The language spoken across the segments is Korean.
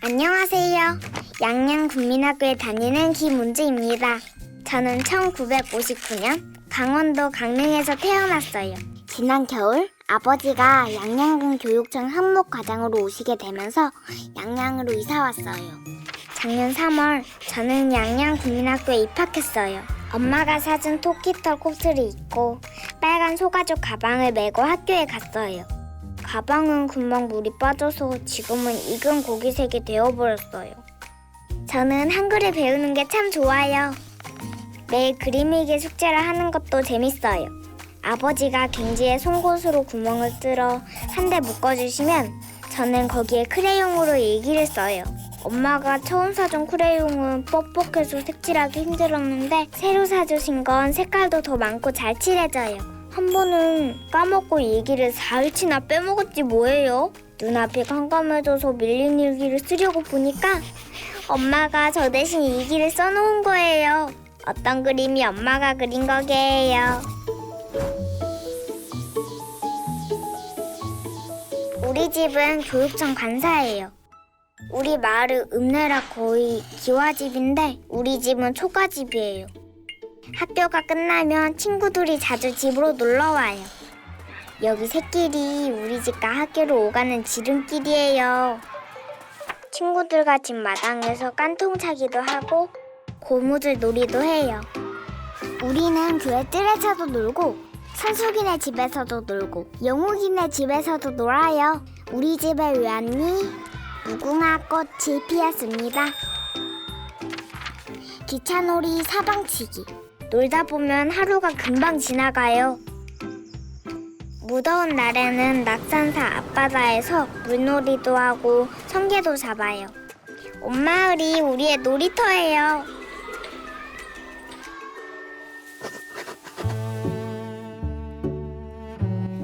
안녕하세요. 양양 국민학교에 다니는 김은주입니다. 저는 1959년 강원도 강릉에서 태어났어요. 지난 겨울 아버지가 양양군 교육청 항목과장으로 오시게 되면서 양양으로 이사 왔어요. 작년 3월 저는 양양 국민학교에 입학했어요. 엄마가 사준 토끼털 코트를 입고 빨간 소가죽 가방을 메고 학교에 갔어요. 가방은 금방 물이 빠져서 지금은 익은 고기색이 되어버렸어요. 저는 한글을 배우는 게 참 좋아요. 매일 그림일기 숙제를 하는 것도 재밌어요. 아버지가 갱지에 송곳으로 구멍을 뚫어 한 대 묶어주시면 저는 거기에 크레용으로 일기를 써요. 엄마가 처음 사준 크레용은 뻑뻑해서 색칠하기 힘들었는데 새로 사주신 건 색깔도 더 많고 잘 칠해져요. 한 번은 까먹고 일기를 사흘치나 빼먹었지 뭐예요? 눈앞이 깜깜해져서 밀린 일기를 쓰려고 보니까 엄마가 저 대신 일기를 써놓은 거예요. 어떤 그림이 엄마가 그린 거게요. 우리 집은 교육청 관사예요. 우리 마을은 읍내라 거의 기와집인데 우리 집은 초가집이에요. 학교가 끝나면 친구들이 자주 집으로 놀러 와요. 여기 새길이 우리 집과 학교로 오가는 지름길이에요. 친구들과 집 마당에서 깐통 차기도 하고 고무줄 놀이도 해요. 우리는 교회 뜰에서도 놀고 선숙이네 집에서도 놀고 영욱이네 집에서도 놀아요. 우리 집에 왜 왔니? 무궁화 꽃이 피었습니다. 기차놀이 사방치기 놀다 보면 하루가 금방 지나가요. 무더운 날에는 낙산사 앞바다에서 물놀이도 하고 성게도 잡아요. 온 마을이 우리의 놀이터예요.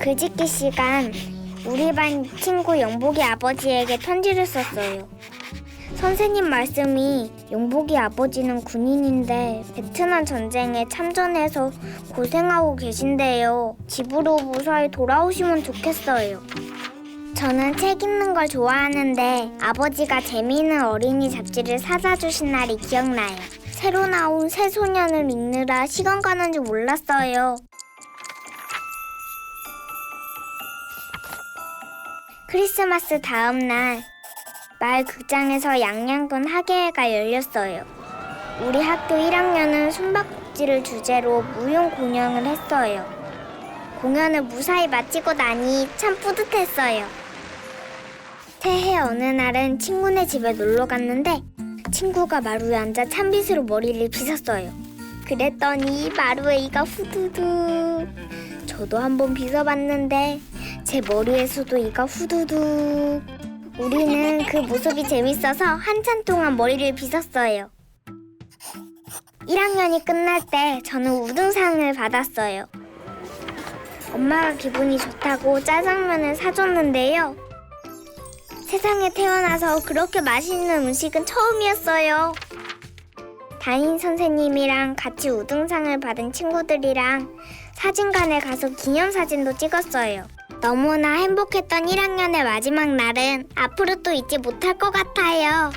글짓기 시간 우리 반 친구 영복이 아버지에게 편지를 썼어요. 선생님 말씀이 용복이 아버지는 군인인데 베트남 전쟁에 참전해서 고생하고 계신데요. 집으로 무사히 돌아오시면 좋겠어요. 저는 책 읽는 걸 좋아하는데 아버지가 재미있는 어린이 잡지를 사다 주신 날이 기억나요. 새로 나온 새소년을 읽느라 시간 가는 줄 몰랐어요. 크리스마스 다음 날 마을 극장에서 양양군 학예회가 열렸어요. 우리 학교 1학년은 숨바꼭질을 주제로 무용 공연을 했어요. 공연을 무사히 마치고 나니 참 뿌듯했어요. 새해 어느 날은 친구네 집에 놀러 갔는데 친구가 마루에 앉아 찬빗으로 머리를 빗었어요. 그랬더니 마루에 이가 후두둑. 저도 한번 빗어봤는데 제 머리에서도 이가 후두둑. 우리는 그 모습이 재밌어서 한참 동안 머리를 빗었어요. 1학년이 끝날 때 저는 우등상을 받았어요. 엄마가 기분이 좋다고 짜장면을 사줬는데요. 세상에 태어나서 그렇게 맛있는 음식은 처음이었어요. 담임 선생님이랑 같이 우등상을 받은 친구들이랑 사진관에 가서 기념사진도 찍었어요. 너무나 행복했던 1학년의 마지막 날은 앞으로 또 잊지 못할 것 같아요.